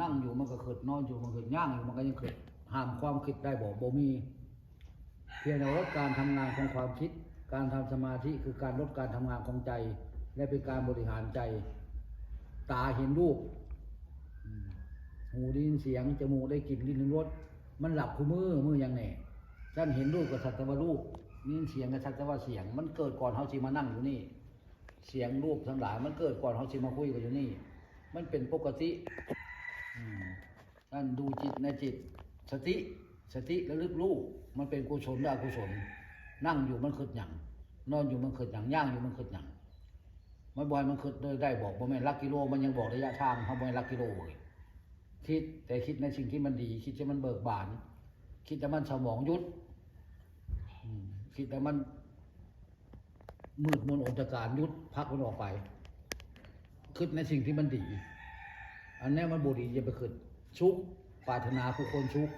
นั่งอยู่มันก็ขึ้นนอนอยู่มันก็ย่างอยู่มันก็ยังขึ้นห้ามความคิดได้บ่บ่มี เพียงแต่ลดการทำงานของความคิด การทำสมาธิคือการลดการทำงานของใจ และเป็นการบริหารใจ ตาเห็นรูปหูได้ยินเสียงจมูกได้กลิ่นลิ้นรสมันหลับคู่มือมืออยังแน่ท่านเห็นรูปกับสัตว์ว่ารูปนี่เสียงกับสัตว์ว่าเสียง มันเกิดก่อนเขาสิมานั่งอยู่นี่ เสียงรูปทั้งหลายมันเกิดก่อนเขาสิมาคุยกันอยู่นี่ มันเป็นปกติ ท่านดูจิตในจิต สติสติระลึกรู้มันเป็นกุศลหรืออกุศล นั่งอยู่มันคิดหยังนอนอยู่มันคิดหยังย่างอยู่มันคิดหยังมันบ่อยมันคิดได้ได้บอกบ่แม่นลักกิโลมันยังบอกระยะทางเขาบ่แม่ลักกิโลเลยคิดแต่คิดในสิ่งที่มันดี คิดจะมันเบิกบาน คิดแต่มันสมองยุดคิดแต่มันมืดมนอนตการยุดพักมันออกไปคิดในสิ่งที่มันดี อันนี้มันบุรีอย่าไปคิดชุกปรารถนาผู้คนชุก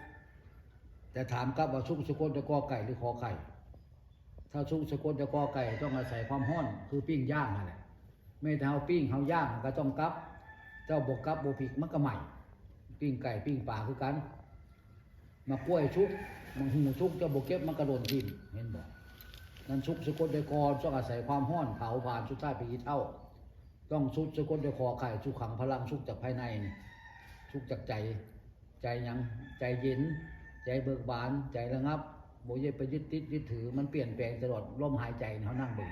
แต่ถามกลับว่าชุกสกุลจะกอไก่หรือคอไข่ถ้าชุกสกุลจะกอไก่ต้องอาศัยความห้อนคือปิ้งย่างนั่นแหละไม่ถ้าเอาปิ้งเอาย่างก็ต้องกลับ เจ้าบกกลับบกผิกมันก็ใหม่ ปิ้งไก่ปิ้งปลาคือกัน มากล้วยชุกมันหูชุกเจ้าบกเก็บมันกระโดดทิ่มเห็นบอกนั่นชุกสกุลจะกอต้องอาศัยความห้อนเผาผ่านชุดใต้ไปอีเท่า ต้องชุกสกุลจะคอไข่ชุกขังพลังชุกจากภายในนี่ชุกจากใจ ใจยังใจเย็น ใจเบิกบาน ใจระงับโมยไปยึดติดยึดถือมันเปลี่ยนแปลงตลอดลมหายใจเขานั่งเบึง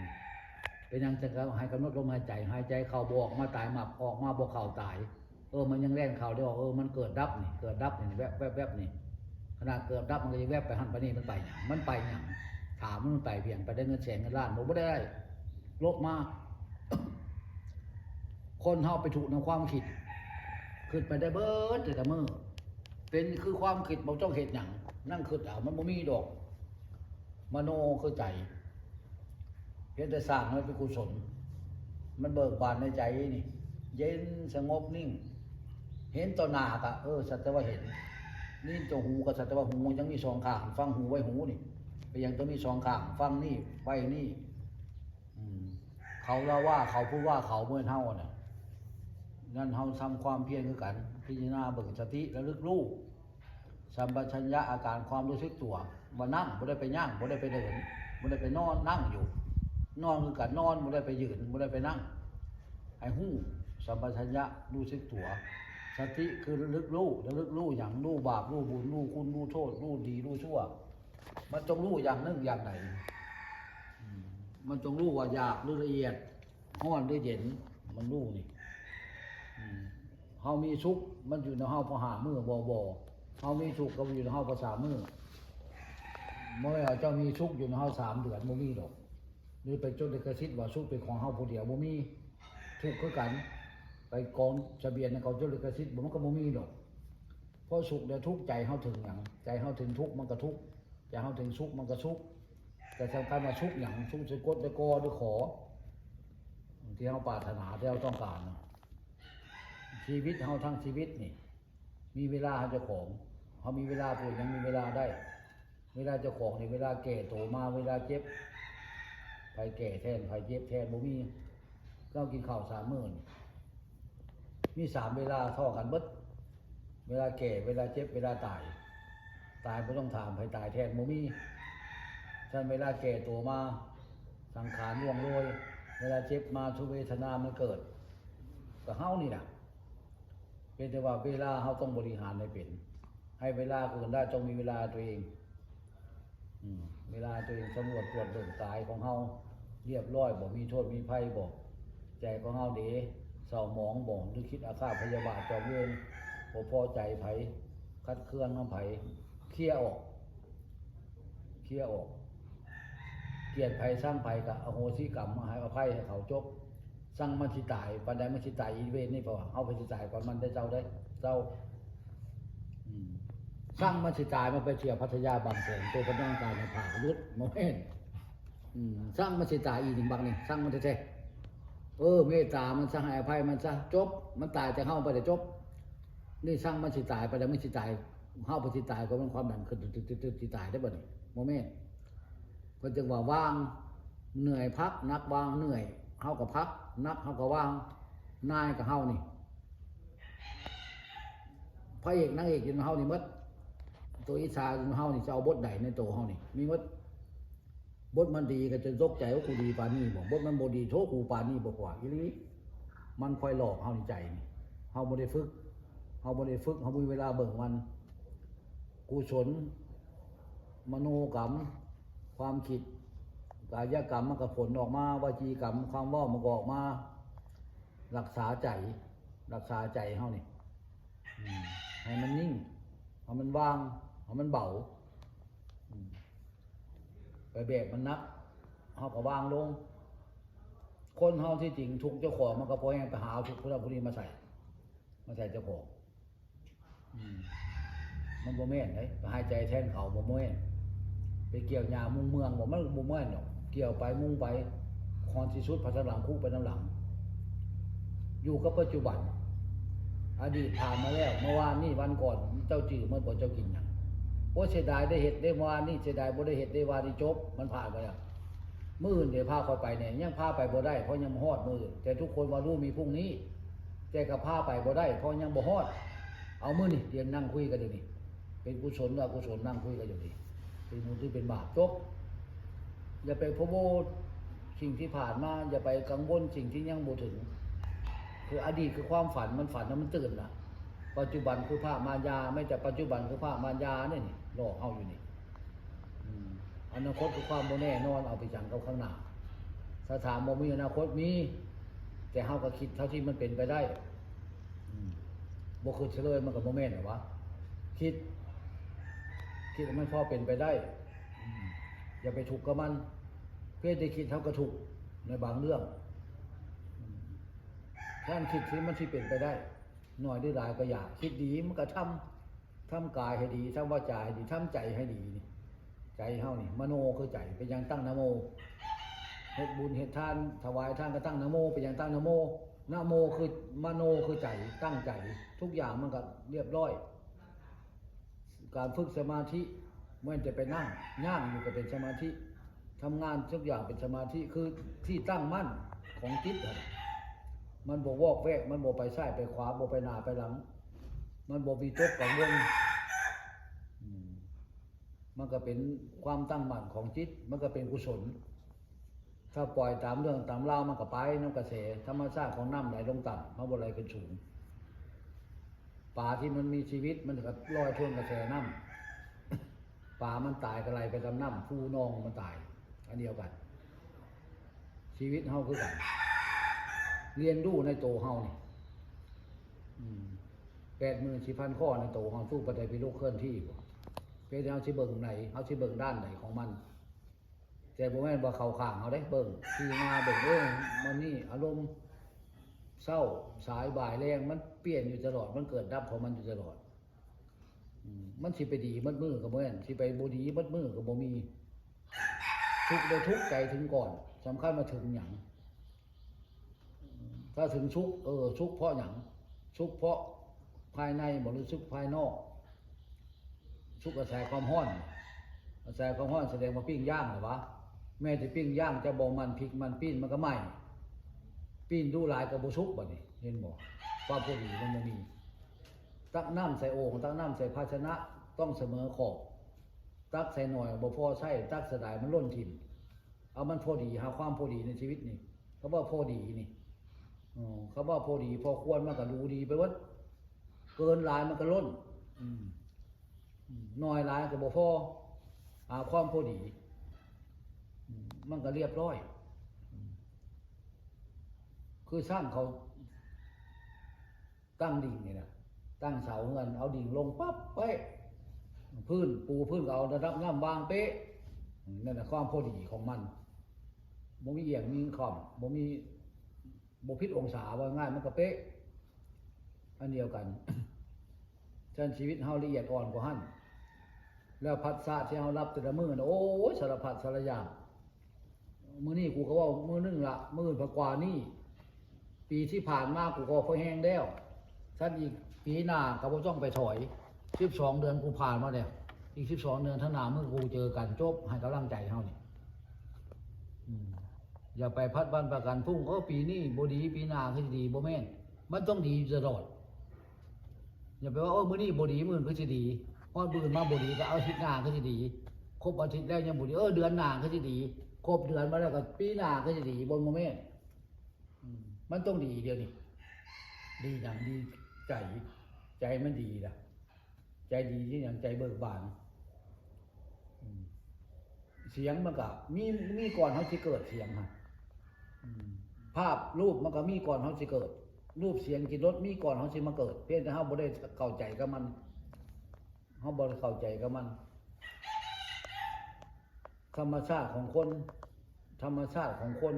เป็นยังจะหายกำหนดลมหายใจ หายใจเข้าบอกมาตายหมับออกมาบกเข่าตาย เออมันยังแล่นเข่าได้ออกเออมันเกิดดับนี่เกิดดับนี่แวบแวบแวบนี่ขณะเกิดดับมันก็ยังแวบไปหันไปนี่มันไปหยังมันไปหยังถามมันไปเพียงไปได้เงินแสนเงินล้านผมไม่ได้ลบมา คนเฮาไปถูกในความคิดขึ้นไปได้เบิดแต่ละมือเป็นคือความคิดบ่ต้องเหตุหยังนั่งคิดเอามันบ่มีดอก มโนคือใจเพียงแต่สร้างให้เป็นกุศลมันเบิกบานในใจนี่ เย็นสงบนิ่ง เห็นต่อหน้ากะเออสัตว์ว่าเห็น นี่ตัวหูกับสัตว์ว่าหูยังมีสองข้าง ฟังหูไว้หูนี่ไปยังตัวมีสองข้าง ฟังนี่ไว้นี่อืมเขาเล่าว่าเขาพูดว่าเขาเมื่อเท่าน่ะ นั่นเฮาทำความเพียรคือกัน พิจารณาเบิกสติระลึกรู้สัมปชัญญะอาการความรู้สึกตัวบ่นั่งบ่ได้ไปย่างบ่ได้ไปเดินบ่ได้ไปนอนนั่งอยู่ นอนคือกันนอนบ่ได้ไปยืนบ่ได้ไปนั่งให้หู้สัมปชัญญะรู้สึกตัว สติคือระลึกรู้ระลึกรู้อย่างรู้บาปรู้บุญรู้คุณรู้โทษรู้ดีรู้ชั่ว มันต้องรู้อย่างนึ่งอย่างใดอืมมันต้องรู้ว่าหยาบหรือละเอียดห้อนหรือเย็นมันรู้นี่ เฮามีสุขมันอยู่ในเฮาพอหามือบ่บ่เฮามีสุขก็อยู่ในเฮาภาษามือเมื่อเจ้ามีสุขอยู่ในเฮาสามเดือนบ่มีดอกหรือไปจดลิขสิทธิ์ว่าสุขเป็นของเฮาผู้เดียวบ่มีทุกข์คือกัน ไปกองทะเบียนในเขาจดลิขสิทธิ์บ่มันก็บ่มีดอกเพราะสุขและทุกข์ใจเฮาถึงหยังใจเฮาถึงทุกข์มันก็ทุกข์ใจเฮาถึงสุขมันก็สุขแต่สำคัญว่าสุขหยังสุขสะกดและกอหรือขอที่เฮาปรารถนาที่เฮาต้องการนะ ชีวิตเฮาทั้งชีวิตนี่ มีเวลาเจ้าของเขามีเวลาปวดยังมีเวลาได้ เวลาเจ้าของนี่เวลาแก่โตมาเวลาเจ็บไผแก่แทนไผเจ็บแทนบ่มีก็กินข้าวสามมื้อนี่มีสามเวลาท่ากันเบิดเวลาแก่เวลาเจ็บเวลาตาย ตายบ่ต้องถามไผตายแทนบ่มีฉันเวลาแก่โตมาสังขารล่วงโรย เวลาเจ็บมาทุเวทนามันเกิดก็เฮานี่นะ เป็นแต่ว่าเวลาเฮาต้องบริหารให้เป็น ให้เวลาอื่นได้ต้องมีเวลาตัวเองเวลาตัวเองสำรวจตรวจเบิ่งกายของเฮาเรียบร้อยบ่มีโทษมีภัยบ่ใจของเฮาเดเศร้าหมองบ่หรือคิดอาฆาตพยาบาทจองเวรบ่พอใจไผคัดเคลื่อนน้ำไผเคลียออกเคลียออก เกลียดภัยสร้างภัยกับอโหสิกรรมมาให้อภัยให้เขาจบ สร้างมันสิตายปันใดมันสิตายอีเวนนี่เพราะว่าเอาไปสิตายก่อนมันได้เจ้าได้เจ้าสร้างมันสิตายมันไปเชียร์พัทยาบางแสนตัวพนักงานในผ่าลุดโมเห็นสร้างมันสิตายอีกหนึ่งบางนี่สร้างมันแท้ๆเออเมตตามันสร้างให้อภัยมันซะจบ มันตายจะเข้าไปแต่จบ นี่สร้างมันสิตายไปแล้วมันสิตายเข้าไปสิตายก็มันความดันขึ้นตึ๊ดๆๆสิตายได้บ่นี่โมเมนต์เพิ่นจึงว่าว่างเหนื่อยพักนักวางเหนื่อย เฮากับพัก นักเฮากับว่าง นายกับเฮานี่พระเอกนางเอกอยู่ในเฮานี่หมดตัวอิสาอยู่ในเฮานี่จะเอาบทใดในตัวเฮานี่มีหมดบทมันดีก็จะยกใจว่ากูดีปานนี้บ่บทมันบ่ดีโทษกูปานนี้บ่กว่าอีหลีมันคอยหลอกเฮาในใจนี่เฮาบ่ได้ฝึกเฮาบ่ได้ฝึกเฮาบ่มีเวลาเบิ่งมันกุศลมโนกรรม ความคิด กายกรรมมันก็ผลออกมาวจีกรรมความว่ามันก็ออกมา รักษาใจรักษาใจเฮานี่ให้มันนิ่งให้มันว่างให้มันเบาไปแบกมันนักเฮาก็วางลง คนเฮาที่จริงทุกเจ้าของมันก็พอแห้งไปหาเอาทุกข์พวกเราพวกนี้มาใส่ มาใส่เจ้าของมันบ่แม่นเลยไปหายใจแทนเขาบ่แม่นไปเกี่ยวหญ้ามุงเมืองบ่มันบ่แม่นดอก เกี่ยวไปมุ่งไปคอนสิสุดพัฒนาหลังคู่ไปน้ำหลัง อยู่กับปัจจุบัน อดีตผ่านมาแล้วเมื่อวานนี่วันก่อนเจ้าจื่อมันบอกเจ้ากินหยังโอ้เสียดายได้เห็ดได้เมื่อวานนี่เสียดายบ่ได้เห็ดได้วานนี่จบ มันผ่านไปแล้วมื่ออื่นเดี๋ยวพาคอยไปเนี่ยยังพาไปบ่ได้เพราะยังบ่ฮอดมือแต่ทุกคนว่ารู้มีพรุ่งนี้ แต่ก็พาไปบ่ได้เพราะยังบ่ฮอด เอามือนี่เดี๋ยวนั่งคุยกันเดี๋ยนี้เป็นกุศลว่ากุศลนั่งคุยกันอยู่นี่เป็นบุญที่เป็นบาปจบ อย่าไปพะโวสิ่งที่ผ่านมา อย่าไปกังวลสิ่งที่ยังบ่ถึง คืออดีตคือความฝันมันฝันแล้วมันตื่นละปัจจุบันคือภาพมายา ไม่แต่ปัจจุบันคือภาพมายาเนี่ยนี่หลอกเอาอยู่นี่อนาคตคือความโมแน่นอนเอาไปจังเขาข้างหน้าถ้าถามบ่มีอนาคตมีแต่เฮาก็คิดเท่าที่มันเป็นไปได้อืมบ่คือเฉลยมันก็บ่แม่นหรอวะคิด คิดว่ามันพอเป็นไปได้ อย่าไปถูกกับมัน เพื่อจะคิดเท่ากับถูกในบางเรื่องท่านคิดที่มันที่เป็นไปได้หน่อยได้หลายก็อยากคิดดีมันก็ทำทำกายให้ดีทำวาจาให้ดีทำใจให้ดีนี่ใจเฮานี่มโนคือใจเป็นอย่างตั้งนโมเฮ็ดบุญเฮ็ดทาน ถวายทานก็ตั้งนโมเป็นอย่างตั้งนโมนโมคือมโนคือใจตั้งใจ ทุกอย่างมันก็เรียบร้อย การฝึกสมาธิ มื่อจะไปนั่งย่างอยู่ก็เป็นสมาธิทำงานทุกอย่างเป็นสมาธิคือที่ตั้งมั่นของจิตมันบ่วอกแวก มันบ่ไปซ้ายไปขวาบ่ไปหน้าไปหลัง มันบ่มีตกกังวลอืมมันก็เป็นความตั้งมั่นของจิต มันก็เป็นกุศล ถ้าปล่อยตามเรื่องตามรามันก็ไปน้ำกระแสธรรมชาติของน้ำไหลลงต่ำมันบ่ไหลขึ้นสูงป่าที่มันมีชีวิตมันก็ลอยท่วงกระแสน้ำ ป่ามันตายก็ไหลไปกับน้ำผู้นองมันตาย อันเดียวกัน ชีวิตเฮาคือกัน เรียนรู้ในโตเฮานี่แปดหมื่นสี่พันข้อในโตเฮาสู้ปัจจัยพิโลกเคลื่อนที่บ่เป็นเอาสิเบิงไหนเอาสิเบิงด้านไหนของมันแต่บ่แม่นว่เข้าข้างเขาได้เบิ่งที่มาเบิ่งเอ้ยมันนี่อารมณ์เศร้าสายบ่ายแรงมันเปลี่ยนอยู่ตลอดมันเกิดดับของมันอยู่ตลอด มันสิไปดีมัดมือก็บ่แม่อนสิไปบดีมัดมือก็บ่มี ทุกข์ได้ทุกใจถึงก่อนสำคัญมาถึงหยังถ้าถึงชุก เออ ชุกเพราะอย่างชุกเพราะภายในบ่หรือชุกภายนอก ชุกกระแสความห้อนกระแสความห้อนแสดงว่าปิ้งย่างเหรอวะแม่ที่ปิ้งย่างจะบอกมันพริกมันปิ้นมันก็ไหม้ปิ้นดูหลายกับบุชุกบ่นี่เห็นบ่ความพอดีมันบ่มี ตักน้ำใส่โอ่งตักน้ำใส่ภาชนะต้องเสมอขอบ ตักใส่หน่อยบ่พอใช่ตักเสดายมันล้นถิ่มเอามันพอดีหาความพอดีในชีวิตนี่เขาว่าพอดีนี่เขาว่าพอดีพอควรมันก็ดูดีไปวัดเกินลายมันก็ล้นอืมอืมน้อยลายก็บ่พอหาความพอดี มันก็เรียบร้อย คือสร้างเขาตั้งดิ่งนี่นะ ตั้งเสาเงินเอาดิ่งลงปั๊บเป๊ะพื้นปูพื้นเอาระดับน้ำวางเป๊ะนั่นแหละความพอดีของมันบ่มีเอียงมีขอมบ่มีบพิษองศาว่าง่ายมันก็เป๊ะอันเดียวกันฉะนันชีวิตเฮาละเอียดอ่อนกว่าหั่นแล้วพัดซาที่เฮารับแต่ละมือนะโอ้ยสารพัดสารอย่างมือนี้กูก็ว่ามือนึงละมืออื่นพกว่านี่ ปีที่ผ่านมากูก็พอแห้งแล้วท่านอีก ปีหน้าก็บ่ต้องไปถอย12เดือนกูผ่านมาแล้วอีก12เดือนถ้าน้ามื้อกูเจอกันจบให้กำลังใจเฮานี่อืมอย่าไปพัดวันประกันพุ่งเออปีนี้บดีปีหน้าคือดีบ่แม่นมันต้องดีตลอดอย่าไปว่าโอ้มื้อนี้บดีมื้อนก็สิดีพอมื้อนมาบดีก็เอาอาทิตย์หน้าก็สิดี ครบอาทิตย์แล้วยังบดีเออเดือนหน้าก็สิดี ครบเดือนมาแล้วก็ปีหน้าก็สิดีบนโมเมนต์อืมมันต้องดีเดียวนี้ดีอย่างดีใจ ใจมันดีล่ะ ใจดีที่อย่างใจเบิกบานเสียงมันก็มีมีก่อนเขาสิเกิดเสียงฮะภาพรูปมันก็มีก่อนเขาสิเกิด รูปเสียงกินรสมีก่อนเขาสิมาเกิด เพียงแต่เขาบ่ได้เข้าใจกับมันเขาบ่ได้เข้าใจกับมัน ธรรมชาติของคน ธรรมชาติของคน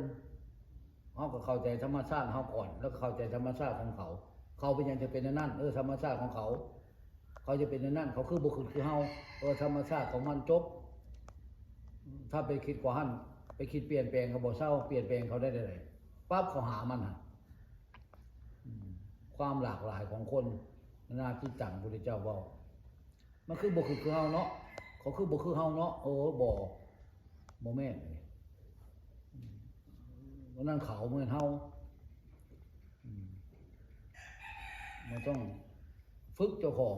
เขาก็เข้าใจธรรมชาติเขาก่อน แล้วก็เข้าใจธรรมชาติของเขา เขาเป็นอยังจะเป็นนนั่นเออธรรมชาติของเขา เขาจะเป็นนนั่นเขาคือบุคคลคือเฮาเออธรรมชาติของมันจบ ถ้าไปคิดกว่าหันไปคิดเปลี่ยนแปลงเขาบอกเศร้าเปลี่ยนแปลงเขาได้เลยปั๊บเขาหามันฮะความหลากหลายของคนนานาที่ต่างพระเจ้าเว่ามันคือบุคคลคือเฮาเนาะเขาคือบุคคลเฮาเนาะเออบอกโมเมนต์นี่นนั้นเขาเหมือนเฮาอืม มันต้องฝึกเจ้าของ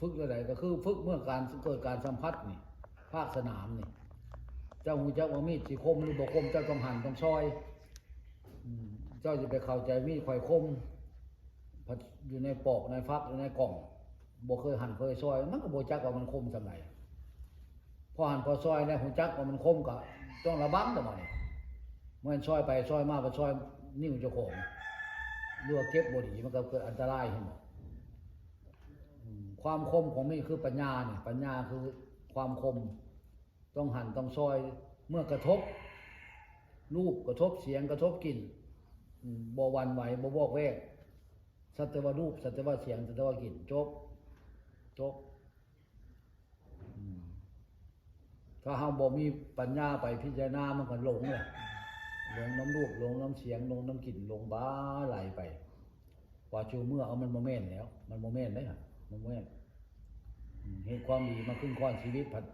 ฝึกอะไรก็คือฝึกเมื่อการเกิดการสัมผัสนี่ ภาคสนามนี่ เจ้าหูเจ้าว่ามีดสิคมหรือบ่คมเจ้าต้องหันต้องซอยเจ้าจะไปเข้าใจมีดข่อยคมอยู่ในปอกในฟักอยู่ในกล่องบ่เคยหันเคยซอย มันก็บ่จักว่ามันคมสำไหนพอหันพอซอยในหูจักว่ามันคมก็ต้องระวังแต่บ่นี่มันซอยไปซอยมาไปซอยนิ้วเจ้าของ รือว่าเก็บบดีมันก็เกิดอันตรายขึ้นมาอืมความคมของมีดคือปัญญาเนี่ยปัญญาคือความคม ต้องหันต้องซอย เมื่อกระทบ รูปกระทบเสียงกระทบกลิ่นบ่หวันไหวบ่บอกแวกสัตว์ว่ารูปสัตว์ว่าเสียงสัตว์ว่ากลิ่นจบจบถ้าเฮาบ่มีปัญญาไปพิจารณามันก็หลงเลย หลงน้ำรูปหลงน้ำเสียงหลงน้ำกลิ่นหลงบ้าไหลไปว่าชูเมื่อเอามันโมเมนต์แล้ว มันโมเมนต์ได้ฮะโมเมนต์เหตุความดีมาขึ้นข้อนชีวิตผัด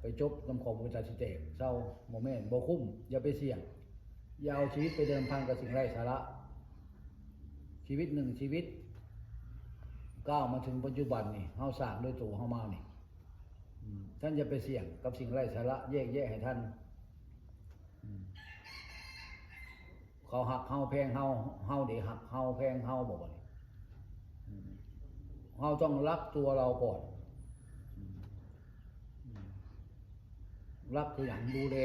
ไปจบน้ำของบริษัทชิเตกเศร้าโมเมนต์บ่คุ้ม อย่าไปเสี่ยง อย่าเอาชีวิตไปเดิมพันกับสิ่งไร้สาระ ชีวิตหนึ่งชีวิตก้าวมาถึงปัจจุบันนี่เฮาสร้างด้วยตัวเฮามานี่ท่านอย่าไปเสี่ยงกับสิ่งไร้สาระแยกแยะให้ท่านอืม เขาหักเฮาแพงเฮาเฮาเดี๋ยวหักเฮาแพงเฮาบอกว่าเฮาต้องรักตัวเราก่อนรักตัวอย่างดูแล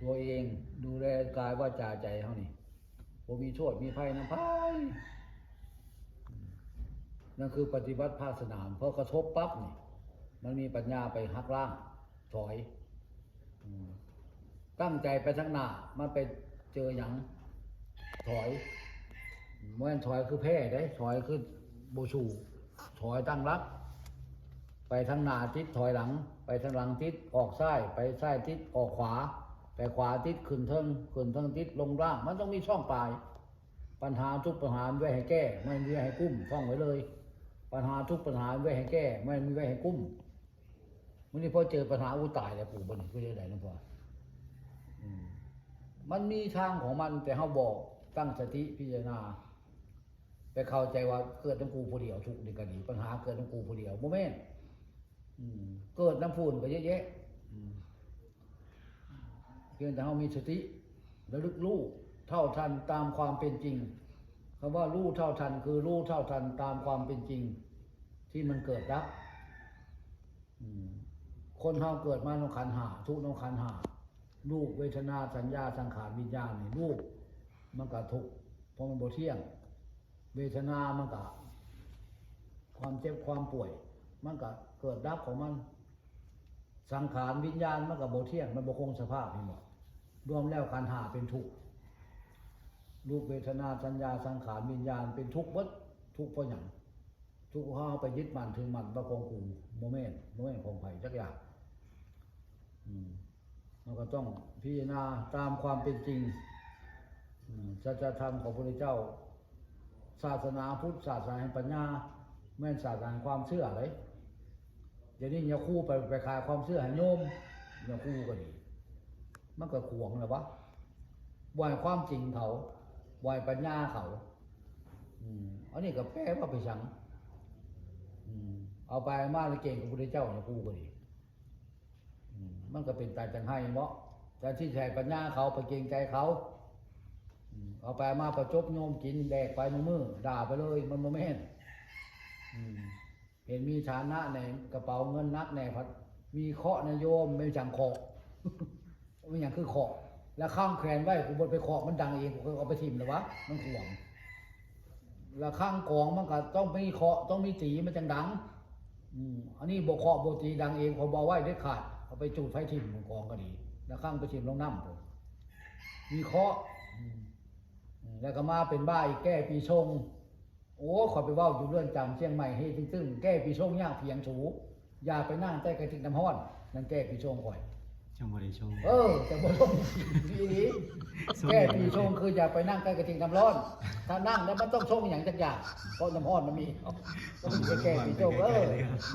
ตัวเองดูแลกายว่าจาใจเฮานี่บ่มีโทษมีภัยนะภัยนั่นคือปฏิบัติภาคสนามพอกระทบปั๊บนี่มันมีปัญญาไปหักล้างถอย ตั้งใจไปทั้งหน้ามันไปเจออย่าง ถอยเมื่อถอยคือแพ้ได้ ถอยคือโบชูถอยตั้งรับ ไปทางหน้าทิศถอยหลัง ไปทางหลังทิศออกซ้ายไปซ้ายทิศออกขวา ไปขวาทิศขึ้นเทิงขึ้นเทิงทิศลงล่างมันต้องมีช่องปลาย ปัญหาทุกปัญหาไว้ให้แก้ ไม่มีไว้ให้กุ้มท่องไว้เลย ปัญหาทุกปัญหาไว้ให้แก้ ไม่มีไว้ให้กุ้มวันนี้พอเจอปัญหาอุตายแล้วปู่บนก็จะได้นะพ่อมันมีทางของมันแต่เขาบอก ตั้งสติพิจารณา ไปเข้าใจว่าเกิดน้ำกูผู้เดียวทุกข์ในกรณีปัญหาเกิดน้ำกูผู้เดียวโมเมนต์เกิดน้ำฝุ่นก็เยอะแยะเพียงแต่เขามีสติระลึกรู้เท่าทันตามความเป็นจริงคำว่ารู้เท่าทันคือรู้เท่าทันตามความเป็นจริง ที่มันเกิดดับคนเราเกิดมาต้องขันหาทุกต้องขันหารูปเวทนาสัญญาสังขารวิญญาณนี่รูป มันก็ทุกข์เพราะมันบ่เที่ยง เวทนามันก็ความเจ็บความป่วย มันก็เกิดดับของมัน สังขารวิญญาณมันก็บ่เที่ยง มันบ่คงสภาพนี่หมดรวมแล้วขันธ์หาเป็นทุกข์รูปเวทนาสัญญาสังขารวิญญาณเป็นทุกข์เบิดทุกข์เพราะหยังทุกข์เพราะไปยึดมันถึงมันว่าของกูโมเมนต์โมเมนต์ของไผ่จักอย่างมเราก็ต้องพิจารณาตามความเป็นจริง สัจธรรมของพระพุทธเจ้า ศาสนาพุทธศาสนาแห่งปัญญาแม่นศาสนาแห่งความเชื่อเลยเดี๋ยวนี้อย่าคู่ไปไปขายความเชื่อให้โยมอย่าคู่ก็ดีมันก็ขวงแล้วะบ่ายความจริงเขาวายปัญญาเขาอืมอันนี้ก็แปลว่าไปสังเอาไปมาแล้วเก่งกับพระพุทธเจ้าเนี่ยกูก็ดีมันก็เป็นตายจังให้เนาะแต่ที่แทนปัญญาเขาไปเกรงใจเขา เอาไปมาประจบโยมกินแดกไปมือมือด่าไปเลย มันโมเมนเห็นมีฐานะในกระเป๋าเงินนักแน่พัดมีเคาะห์นโยมไม่จังเคาะไม่อย่างคือเคาะแล้วข้างแขวนไว้กูบนไปเคาะมันดังเองกูเอาไปทิมเลยวะมันขวง แล้วข้างกองมันก็ต้องมีเคาะต้องมีตีมันจังดังอืมอันนี้บกเคาะบกตีดังเองพอบอกไว้ได้ขาดเอาไปจูดไฟทิ่มของกองก็ดี แล้วข้างไปทิ่มลงน้ำผมมีเคาะอืม แล้วก็มาเป็นบ้าอีกแก้ปีชง โอ้ขอยไปเว่าอยู่เรือนจำเชียงใหม่ให้ตึ้งๆแก้ปีชงยากเพียงสูอย่าไปนั่งใต้กระติกน้ำห้อนนั่นแก้ปีชงข่อยจังบ่ได้ชมเออแต่บ่ลงดีนี้แก้ปีชงคืออย่าไปนั่งใกล้กระติกน้ำร้อน ถ้านั่งแล้วมันต้องชงอย่างจักอย่างเพราะน้ำร้อนมันมีก็มันจะแก้ปีชงเออ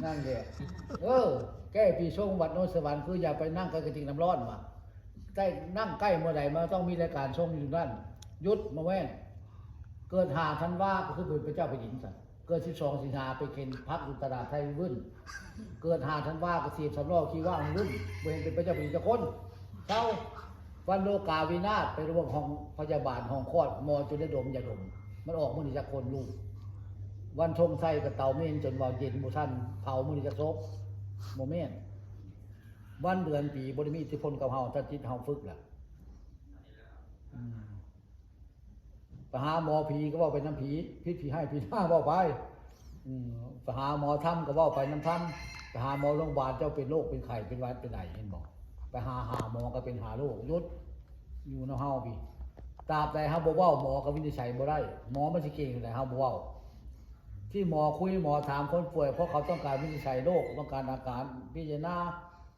นั่นแหละเออ แก้ปีชงวัดโนนสวรรค์คืออย่าไปนั่งใกล้กระติกน้ำร้อนมาใกล้นั่งใกล้เมื่อใดมันต้องมีรายการชงอยู่นั่น ยุดมาแว่น เกิดหาทันว่าก็คือเป็นพระเจ้าแผ่นดินสัตว์เกิดสิบสองสิงหาไปเข็นพักอยู่ตลาไทยวุ่นเกิดหาทันว่าก็สีบสำรอกขี้ว่างวุ่นเวรเป็นพระเจ้าแผ่นดินจะคนเจ้าวันโลกาวินาศไปรวมห้องพยาบาลห้องคลอดมอจุลดมยาดม มันออกมือนี้จะคนลูกวันชงไส้กับเตาเมนจนว่าเย็นบุทันเผามือนี้จะซบโมเมนวันเดือนปีบริมีอิทธิพลกับเฮาถ้าจิตเฮาฝึกล่ะ ไปหาหมอผีก็ว่าไปน้ำผีพิษผีให้ผีหน้าว่าไปไปหาหมอถ้ำก็ว่าไปน้ำถ้ำไปหาหมอโรงพยาบาลเจ้าเป็นโรคเป็นไข้เป็นวัดเป็นไหนเห็นบอกไปหาหาหมอก็เป็นหาโรคยุดอยู่ในเฮาพี่ตราบใดเฮาบ่เว้าหมอก็วินิจฉัยบ่ได้หมอมันสิเก่งแต่เฮาบ่เว้าที่หมอคุยหมอถามคนป่วยเพราะเขาต้องการวินิจฉัยโรคต้องการอาการพิจารณา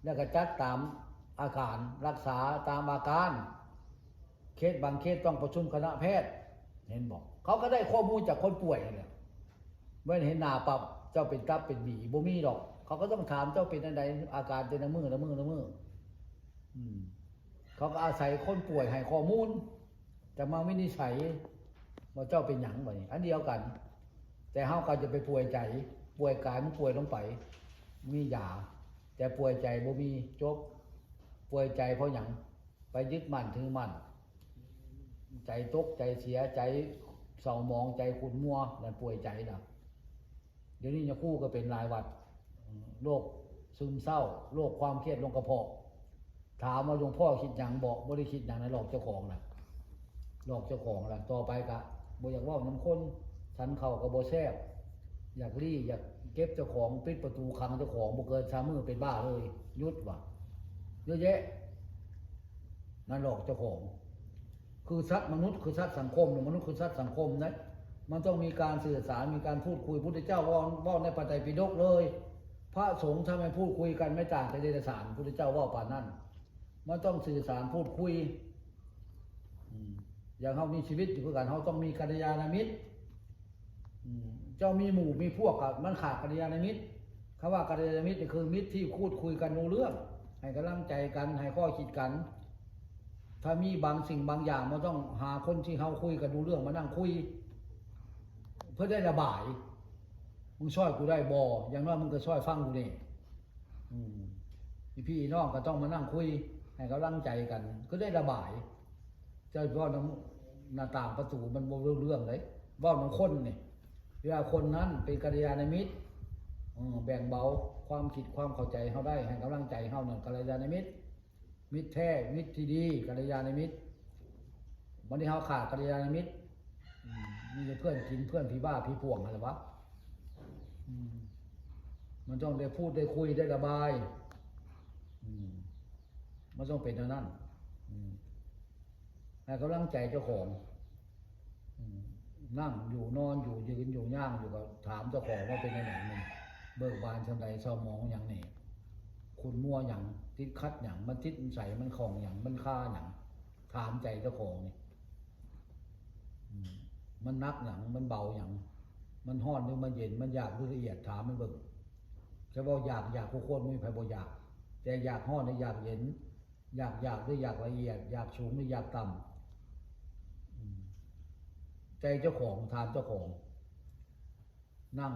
แล้วก็จัดตามอาการรักษาตามอาการเคสบางเคสต้องประชุมคณะแพทย์ เห็นบอกเขาก็ได้ข้อมูลจากคนป่วยนั่นแหละเมื่อเห็นหน้าปับเจ้าเป็นตับเป็นบีบ่มีดอก เขาก็ต้องถามเจ้าเป็นอะไรอาการเป็นน้ำมือน้ำมือน้ำมืออืมเขาก็อาศัยคนป่วยให้ข้อมูล จะมาวินิจฉัยว่าเจ้าเป็นหยังบ่นี่อันเดียวกัน แต่เฮาก็จะไปป่วยใจ ป่วยกายมันป่วยลงไป มียาแต่ป่วยใจบ่มีจบป่วยใจเพราะหยังไปยึดมั่นถือมั่น ใจตกใจเสียใจเศร้าหมองใจขุ่นมัวนั่นป่วยใจนะเดี๋ยวนี้ยาคู่ก็เป็นรายวัดโรคซึมเศร้าโรคความเครียดลงกระเพาะถามว่าหลวงพ่อคิดหยังบอกบ่ได้คิดหยังนะหลอกเจ้าของนะหลอกเจ้าของละต่อไปกะบ่อยากว่าน้ำข้นฉันเข่าก็บ่แซบอยากรีอยากเก็บเจ้าของปิดประตูขังเจ้าของบ่เกินสามมือเป็นบ้าเลยยุดว่ะเยอะแยะนั่นหลอกเจ้าของ คือสัตว์มนุษย์คือสัตว์สังคมเนี่ยมนุษย์คือสัตว์สังคมนะมันต้องมีการสื่อสารมีการพูดคุยพุทธเจ้าว่าว่าในปัจจัยปิฎกเลย พระสงฆ์ทำไมพูดคุยกันไม่ต่างจากเดรัจฉานพุทธเจ้าว่าป่านนั้นมันต้องสื่อสารพูดคุยอย่างเขามีชีวิตอยู่ด้วยกันเขาต้องมีกัลยาณมิตรเจ้ามีหมู่มีพวกกับมันขาดกัลยาณมิตรคำว่ากัลยาณมิตรคือมิตรที่พูดคุยกันรู้เรื่องให้กำลังใจกันให้ข้อคิดกัน ถ้ามีบางสิ่งบางอย่างมันต้องหาคนที่เขาคุยกันดูเรื่องมานั่งคุย เพื่อได้ระบาย มึงช่วยกูได้บออย่างน้อยมึงก็ช่วยฟังกูนี่อืมพี่พี่น้องก็ต้องมานั่งคุย ให้กำลังใจกัน ก็ได้ระบายเจ้าพ่อน้ำหน้าต่างประตูมันบ่เรื่องเลยว่าน้องคนนี่เวลาคนนั้นเป็นกัลยาณมิตรแบ่งเบาความคิดความเข้าใจเขาได้ให้กำลังใจเขานั่นกัลยาณมิตร มิตรแท้มิตรที่ดีกัลยาณมิตรวันนี้เขาขาดกัลยาณมิตรมีเพื่อนกินเพื่อนผีบ้าผีป่วงอะไรวะมันต้องได้พูดได้คุยได้ระบายมันต้องเป็นเท่านั้นให้กำลังใจเจ้าของนั่งอยู่นอนอยู่ยืนอยู่ย่างอยู่ก็ถามเจ้าของว่าเป็นยังไงมันเบิกบานชันใดเศร้ามองอย่างนี้คุณมั่วอย่าง ติดคัดอย่างมันติดใส่มันของอย่างมันค่าอย่างถามใจเจ้าของนี่มันนักอย่างมันเบาอย่าง มันห้อนหรือมันเย็นมันอยากรือละเอียดถามมันเบิ่งจะบอกอยากอยากผู้คนไม่มีใครบอกอยาก แต่อยากห้อนหรืออยากเย็น อยากอยากหรืออยากละเอียด อยากสูงหรืออยากต่ำอืมใจเจ้าของถามเจ้าของ นั่ง